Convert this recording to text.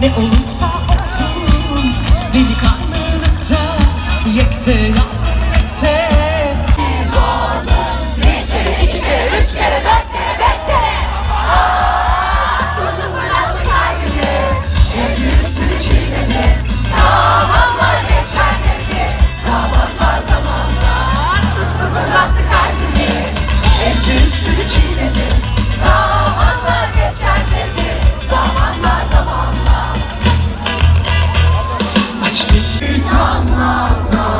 Ne olursa olsun Delikanlılıkta yekte yapma Çatlatma